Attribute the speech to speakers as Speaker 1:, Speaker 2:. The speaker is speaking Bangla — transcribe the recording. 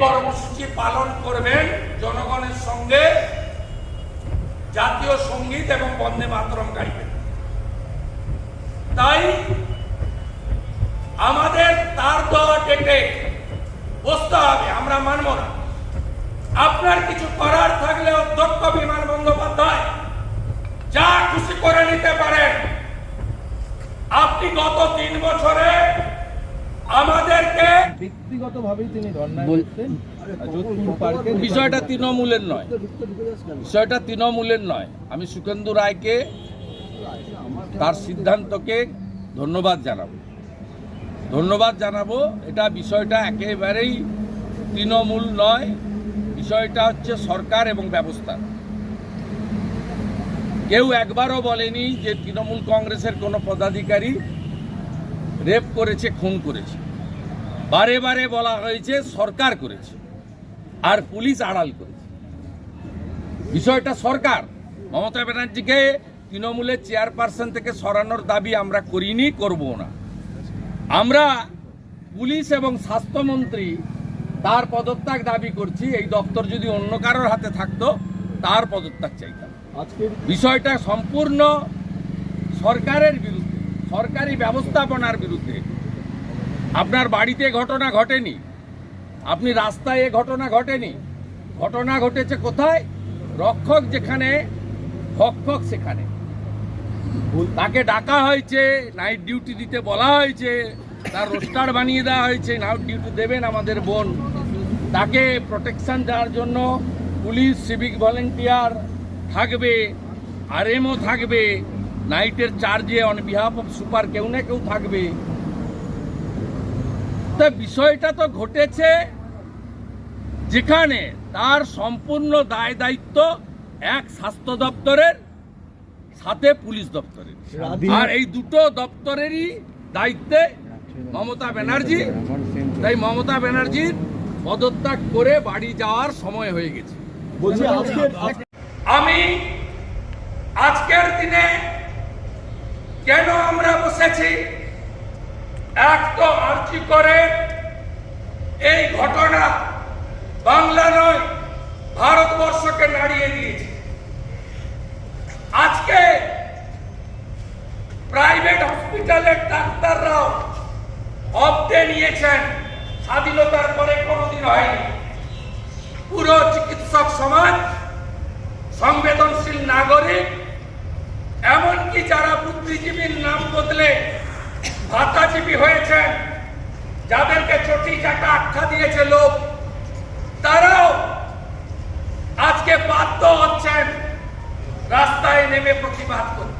Speaker 1: কর্মসূচি পালন করবেন জনগণের সঙ্গে জাতীয় সংগীত এবং বন্দে মাতরম গাইবেন। তাই আমাদের তার দেওয়া ডেটে বসতে হবে, আমরা মানব না। আপনার কিছু করার থাকলে অধ্যক্ষ বিমান বন্দ্যোপাধ্যায় যা খুশি করে নিতে পারেন। আপনি গত তিন বছরে আমাদেরকে
Speaker 2: ব্যক্তিগতভাবেই তিনি
Speaker 3: বিষয়টা তৃণমূলের নয়। বিষয়টা তৃণমূলের নয়। আমি সুকেন্দু রায়কে তার সিদ্ধান্তকে ধন্যবাদ জানাব। ধন্যবাদ জানাব। এটা বিষয়টা একেবারেই তৃণমূল নয়। বিষয়টা হচ্ছে সরকার এবং ব্যবস্থা। কেউ একবারও বলেনি যে তৃণমূল কংগ্রেসের কোনো পদাধিকারী রেপ করেছে খুন করেছে। বারে বারে বলা হয়েছে সরকার করেছে। আর পুলিশ আড়াল করেছে। বিষয়টা সরকার। মমতা ব্যানার্জিকে তৃণমূলের চেয়ারপারসন থেকে সরানোর দাবি আমরা করিনি করব না। আমরা পুলিশ এবং স্বাস্থ্যমন্ত্রী তার পদত্যাগ দাবি করছি এই দপ্তর যদি অন্য কারোর হাতে থাকতো তার পদত্যাগ চাইতাম। বিষয়টা সম্পূর্ণ সরকারের বিরুদ্ধে। সরকারি ব্যবস্থাপনার বিরুদ্ধে। আপনার বাড়িতে ঘটনা ঘটেনি। আপনি রাস্তায় এ ঘটনা ঘটেনি। ঘটনা ঘটেছে কোথায়? রক্ষক যেখানে ভক্ষক সেখানে। তাকে ডাকা হয়েছে নাইট ডিউটি দিতে বলা হয়েছে, তার রোস্টার বানিয়ে দেওয়া হয়েছে নাইট ডিউটি দেবেন আমাদের বোন। তাকে প্রোটেকশান দেওয়ার জন্য পুলিশ সিভিক ভলেন্টিয়ার থাকবে আরএমও থাকবে। নাইটের চার্জে অন বিহাফ অফ সুপার কেউ না কেউ থাকবে। তা বিষয়টা তো ঘটেছে যেখানে তার সম্পূর্ণ দায় দায়িত্ব এক স্বাস্থ্য দপ্তরের সাথে পুলিশ দপ্তরের। আর এই দুটো দপ্তরেরই দায়িত্বে মমতা ব্যানার্জি তাই মমতা ব্যানার্জির পদত্যাগ করে বাড়ি যাওয়ার সময় হয়ে গেছে।
Speaker 1: আমি আজকের দিনে কেন আমরা বসেছি? এক তো আর্জি করে এই ঘটনা বাংলা নয়, ভারতবর্ষকে নাড়িয়ে দিয়েছে। আজকে প্রাইভেট হসপিটালের ডাক্তাররাও অব্দে নিয়েছেন, স্বাধীনতার পরে কোনোদিন হয়নি। পুরো বুদ্ধিজীবীর নাম বদলে ভাতাজীবী হয়েছেন। যাদেরকে চটি চাটা আখ্যা দিয়েছে লোক, তারাও আজকে বাধ্য হচ্ছেন রাস্তায় নেমে প্রতিবাদ করতে।